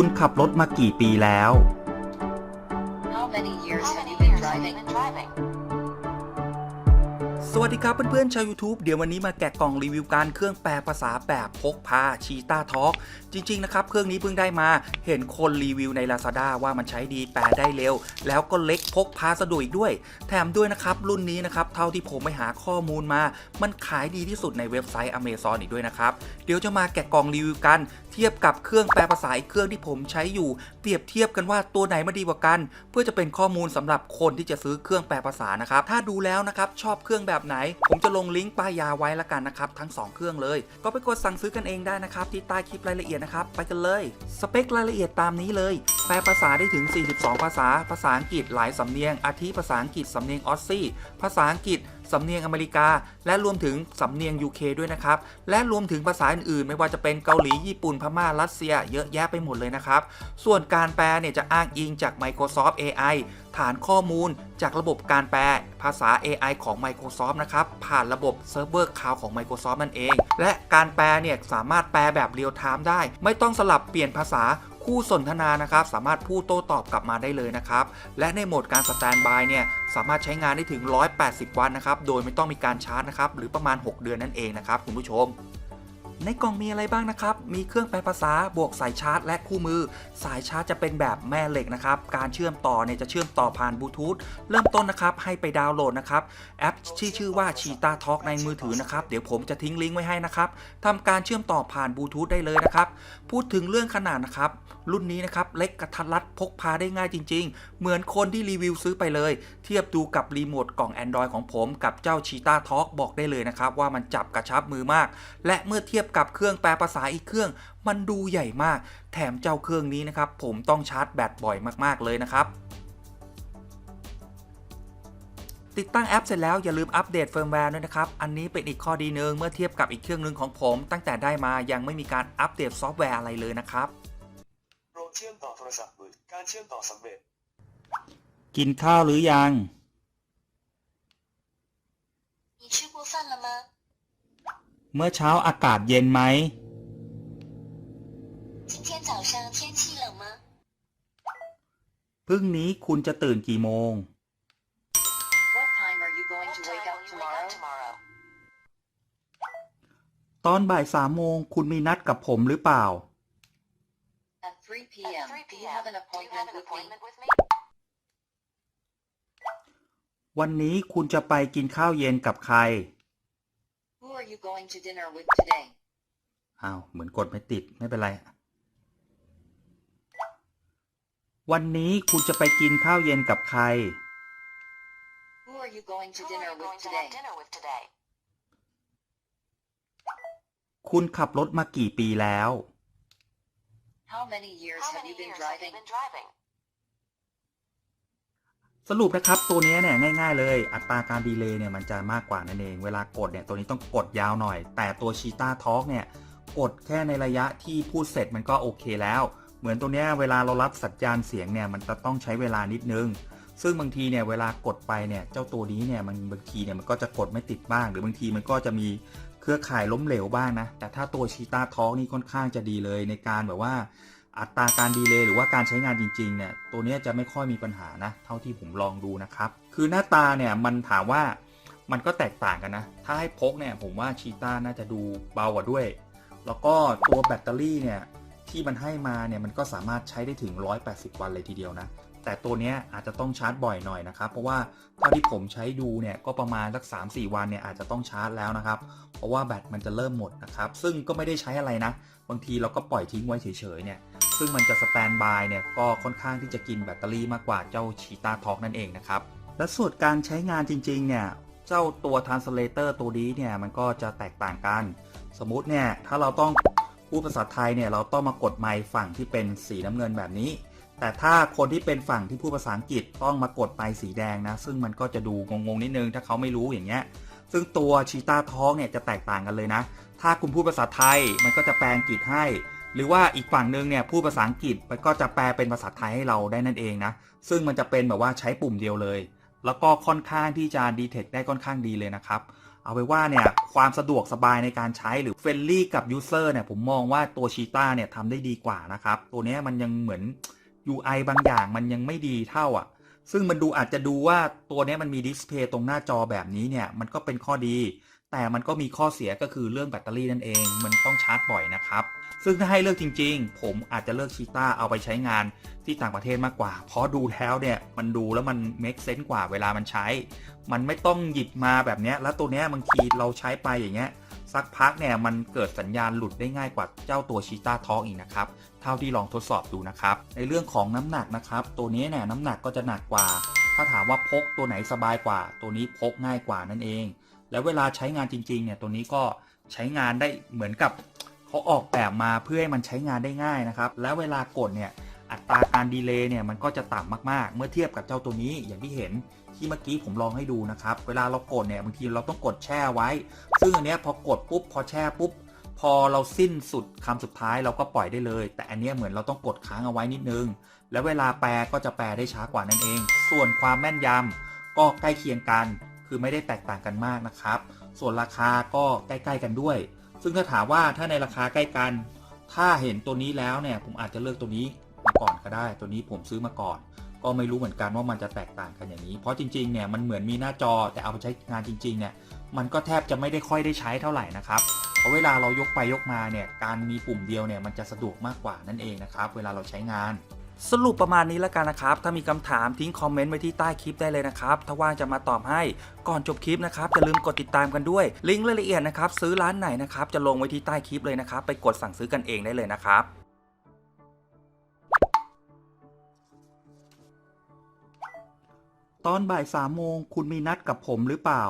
คุณขับรถมากี่ปีแล้ว How many years How have many you been years have you driving? สวัสดีครับเพื่อนๆชาว YouTube เดี๋ยววันนี้มาแกะกล่องรีวิวการเครื่องแปลภาษาแบบพกพาชีตาทอ k จริง ๆ นะครับ เครื่องนี้เพิ่งได้มาเห็นคนรีวิวใน Lazada ว่ามันใช้ดีแปลได้เร็ว แล้วก็เล็กพกพาสะดวกอีกด้วย แถมด้วยนะครับ รุ่นนี้นะครับ เท่าที่ผมไปหาข้อมูลมา มันขายดีที่สุดในเว็บไซต์ Amazon อีกด้วยนะครับ เดี๋ยวจะมาแกะกล่องรีวิวกัน เทียบกับเครื่องแปลภาษาอีกเครื่องที่ผมใช้อยู่ เปรียบเทียบกันว่าตัวไหนมาดีกว่ากัน เพื่อจะเป็นข้อมูลสำหรับคนที่จะซื้อเครื่องแปลภาษานะครับถ้าดูแล้วนะครับชอบเครื่องแบบไหน ผมจะลงลิงก์ป้ายยาไว้ละกันนะครับทั้ง 2 เครื่องเลย ก็ไปกดสั่งซื้อกันเองได้นะครับที่ใต้คลิปรายละเอียดนะครับไปกันเลย สเปครายละเอียดตามนี้เลย แปลภาษาได้ถึง 42 ภาษา ภาษาอังกฤษหลายสำเนียงอาทิภาษาอังกฤษสำเนียงออสซี่ภาษาอังกฤษสำเนียงอเมริกา และรวมถึงสำเนียง UK ด้วยนะครับ และรวมถึงภาษาอื่นๆ ไม่ว่าจะเป็นเกาหลี ญี่ปุ่น พม่า รัสเซีย เยอะแยะไปหมดเลยนะครับ ส่วนการแปลเนี่ยจะอ้างอิงจาก Microsoft AI ฐานข้อมูลจากระบบการแปลภาษา AI ของ Microsoft นะครับ ผ่านระบบเซิร์ฟเวอร์คลาวของ Microsoft นั่นเอง และการแปลเนี่ยสามารถแปลแบบเรียลไทม์ได้ ไม่ต้องสลับเปลี่ยนภาษาคู่สนทนานะครับ สามารถพูดโต้ตอบกลับมาได้เลยนะครับ และในโหมดการสแตนบายเนี่ยสามารถใช้งานได้ถึง 180 วันนะครับ โดยไม่ต้องมีการชาร์จนะครับ หรือประมาณ 6 เดือนนั่นเองนะครับคุณผู้ชม ในกล่องมีอะไรบ้างนะครับ มีเครื่องแปลภาษาบวกสายชาร์จ และคู่มือ สายชาร์จจะเป็นแบบแม่เหล็กนะครับ การเชื่อมต่อเนี่ยจะเชื่อมต่อผ่านบลูทูธ เริ่มต้นนะครับ ให้ไปดาวน์โหลดนะครับ แอปที่ชื่อว่า Cheetah Talk ในมือถือนะครับ เดี๋ยวผมจะทิ้งลิงก์ไว้ให้นะครับทำการเชื่อมต่อผ่านบลูทูธได้เลยนะครับ พูดถึงเรื่องขนาดนะครับ รุ่นนี้นะครับ เล็กกระทัดรัดพกพาได้ง่ายจริง ๆ เหมือนคนที่รีวิวซื้อไปเลย เทียบดูกับรีโมทกล่อง Android ของผม กับเจ้า Cheetah Talk บอกได้เลยนะครับว่ามันจับกระชับมือมาก และเมื่อเทียบกับเครื่องแปลภาษาอีกเครื่อง มันดูใหญ่มาก แถมเจ้าเครื่องนี้นะครับ ผมต้องชาร์จแบตบ่อยมากๆเลยนะครับ ติดตั้งแอปเสร็จแล้วอย่าลืมอัปเดตเฟิร์มแวร์ด้วยนะครับ อันนี้เป็นอีกข้อดีหนึ่งเมื่อเทียบกับอีกเครื่องหนึ่งของผม ตั้งแต่ได้มายังไม่มีการอัปเดตซอฟต์แวร์อะไรเลยนะครับ โปรดเชื่อมต่อโทรศัพท์มือถือการเชื่อมต่อสำเร็จ กินข้าวหรือยัง 你吃过饭了吗？ เมื่อเช้าอากาศเย็นไหมพรุ่งนี้คุณจะตื่นกี่โมง ตอนบ่ายสามโมงคุณมีนัดกับผมหรือเปล่า วันนี้คุณจะไปกินข้าวเย็นกับใคร you going to dinner with today? อ้าวเหมือนกดไม่ติดไม่เป็นไร วันนี้คุณจะไปกินข้าวเย็นกับใคร Who are you going to Who are dinner you with going to have today? dinner with today? คุณขับรถมากี่ปีแล้ว How many years How have many you been years have you driving? สรุปนะครับตัวนี้เนี่ยง่าย ๆ เลยอัตราการดีเลย์เนี่ยมันจะมากกว่านั่นเอง เวลากดเนี่ยตัวนี้ต้องกดยาวหน่อย แต่ตัวชีตาท็อ k เนี่ยกดแค่ในระยะที่พูดเสร็จมันก็โอเคแล้ว เหมือนตัวนี้เวลาเรารับสัญญาณเสียงเนี่ยมันจะต้องใช้เวลานิดนึง ซึ่งบางทีเนี่ยเวลากดไปเนี่ยเจ้าตัวนี้เนี่ยมันบางทีเนี่ยมันก็จะกดไม่ติดบ้าง หรือบางทีมันก็จะมีเครือข่ายล้มเหลวบ้างนะแต่ถ้าตัวชีตาท็อ k นี่ค่อนข้างจะดีเลยในการแบบว่า อัตราการดีเลย์หรือว่าการใช้งานจริงๆเนี่ยตัวนี้จะไม่ค่อยมีปัญหานะเท่าที่ผมลองดูนะครับ คือหน้าตาเนี่ยมันถามว่ามันก็แตกต่างกันนะ ถ้าให้พกเนี่ยผมว่าชีต้าน่าจะดูเบากว่าด้วย แล้วก็ตัวแบตเตอรี่เนี่ยที่มันให้มาเนี่ยมันก็สามารถใช้ได้ถึง 180 วันเลยทีเดียวนะ แต่ตัวเนี้ยอาจจะต้องชาร์จบ่อยหน่อยนะครับ เพราะว่าเท่าที่ผมใช้ดูเนี่ยก็ประมาณสัก 3-4 วันเนี่ยอาจจะต้องชาร์จแล้วนะครับ เพราะว่าแบตมันจะเริ่มหมดนะครับ ซึ่งก็ไม่ได้ใช้อะไรนะ บางทีเราก็ปล่อยทิ้งไว้เฉยๆเนี่ย ซึ่งมันจะสแตนบายเนี่ยก็ค่อนข้างที่จะกินแบตเตอรี่มากกว่าเจ้าชีตาท็อกนั่นเองนะครับ และส่วนการใช้งานจริงๆเนี่ยเจ้าตัว translator ตัวนี้เนี่ยมันก็จะแตกต่างกัน สมมุติเนี่ยถ้าเราต้องพูดภาษาไทยเนี่ยเราต้องมากดไมค์ฝั่งที่เป็นสีน้ำเงินแบบนี้ แต่ถ้าคนที่เป็นฝั่งที่พูดภาษาอังกฤษต้องมากดไมค์สีแดงนะ ซึ่งมันก็จะดูงงๆนิดนึงถ้าเขาไม่รู้อย่างเงี้ยซึ่งตัวชีตาทอกเนี่ยจะแตกต่างกันเลยนะ ถ้าคุณพูดภาษาไทยมันก็จะแปลงกฤษให้ หรือว่าอีกฝั่งหนึ่งเนี่ยพูดภาษาอังกฤษมันก็จะแปลเป็นภาษาไทยให้เราได้นั่นเองนะ ซึ่งมันจะเป็นแบบว่าใช้ปุ่มเดียวเลย แล้วก็ค่อนข้างที่จะดีเทคได้ค่อนข้างดีเลยนะครับ เอาไปว่าเนี่ยความสะดวกสบายในการใช้หรือเฟรนลี่กับยูเซอร์เนี่ยผมมองว่าตัวชีต้าเนี่ยทำได้ดีกว่านะครับ ตัวเนี้ยมันยังเหมือน UI บางอย่างมันยังไม่ดีเท่าอะซึ่งมันดูอาจจะดูว่าตัวเนี้ยมันมีดิสเพย์ตรงหน้าจอแบบนี้เนี่ยมันก็เป็นข้อดี แต่มันก็มีข้อเสียก็คือเรื่องแบตเตอรี่นั่นเอง มันต้องชาร์จบ่อยนะครับ ซึ่งถ้าให้เลือกจริง ๆ ผมอาจจะเลือกชีต้าเอาไปใช้งานที่ต่างประเทศมากกว่า เพราะดูแล้วเนี่ยมันดูแล้วมัน make sense กว่าเวลามันใช้ มันไม่ต้องหยิบมาแบบนี้แล้วตัวเนี้ยบางทีเราใช้ไปอย่างเงี้ยสักพักเนี่ยมันเกิดสัญญาณหลุดได้ง่ายกว่าเจ้าตัวชีต้าทอกอีกนะครับ เท่าที่ลองทดสอบดูนะครับ ในเรื่องของน้ำหนักนะครับ ตัวนี้เนี่ยน้ำหนักก็จะหนักกว่า ถ้าถามว่าพกตัวไหนสบายกว่า ตัวนี้พกง่ายกว่านั่นเอง แล้วเวลาใช้งานจริงๆเนี่ยตัวนี้ก็ใช้งานได้เหมือนกับเขาออกแบบมาเพื่อให้มันใช้งานได้ง่ายนะครับ แล้วเวลากดเนี่ยอัตราการดีเลย์เนี่ยมันก็จะต่ำมากๆ เมื่อเทียบกับเจ้าตัวนี้อย่างที่เห็นที่เมื่อกี้ผมลองให้ดูนะครับ เวลาเรากดเนี่ยบางทีเราต้องกดแช่ไว้ ซึ่งอันเนี้ยพอกดปุ๊บพอแช่ปุ๊บ พอเราสิ้นสุดคำสุดท้ายเราก็ปล่อยได้เลย แต่อันเนี้ยเหมือนเราต้องกดค้างเอาไว้นิดนึง แล้วเวลาแปลก็จะแปลได้ช้ากว่านั่นเอง ส่วนความแม่นยำก็ใกล้เคียงกัน คือไม่ได้แตกต่างกันมากนะครับ ส่วนราคาก็ใกล้ๆกันด้วย ซึ่งถ้าถามว่าถ้าในราคาใกล้กัน ถ้าเห็นตัวนี้แล้วเนี่ยผมอาจจะเลือกตัวนี้มาก่อนก็ได้ ตัวนี้ผมซื้อมาก่อน ก็ไม่รู้เหมือนกันว่ามันจะแตกต่างกันอย่างนี้ เพราะจริงๆเนี่ยมันเหมือนมีหน้าจอแต่เอาไปใช้งานจริงๆเนี่ยมันก็แทบจะไม่ได้ค่อยได้ใช้เท่าไหร่นะครับเพราะเวลาเรายกไปยกมาเนี่ยการมีปุ่มเดียวเนี่ยมันจะสะดวกมากกว่านั่นเองนะครับ เวลาเราใช้งาน สรุปประมาณนี้แล้วกันนะครับ ถ้ามีคำถามทิ้งคอมเมนต์ไว้ที่ใต้คลิปได้เลยนะครับ ถ้าว่างจะมาตอบให้ ก่อนจบคลิปนะครับอย่าลืมกดติดตามกันด้วย ลิงก์รายละเอียดนะครับซื้อร้านไหนนะครับจะลงไว้ที่ใต้คลิปเลยนะครับ ไปกดสั่งซื้อกันเองได้เลยนะครับตอนบ่ายสามโมงคุณมีนัดกับผมหรือเปล่า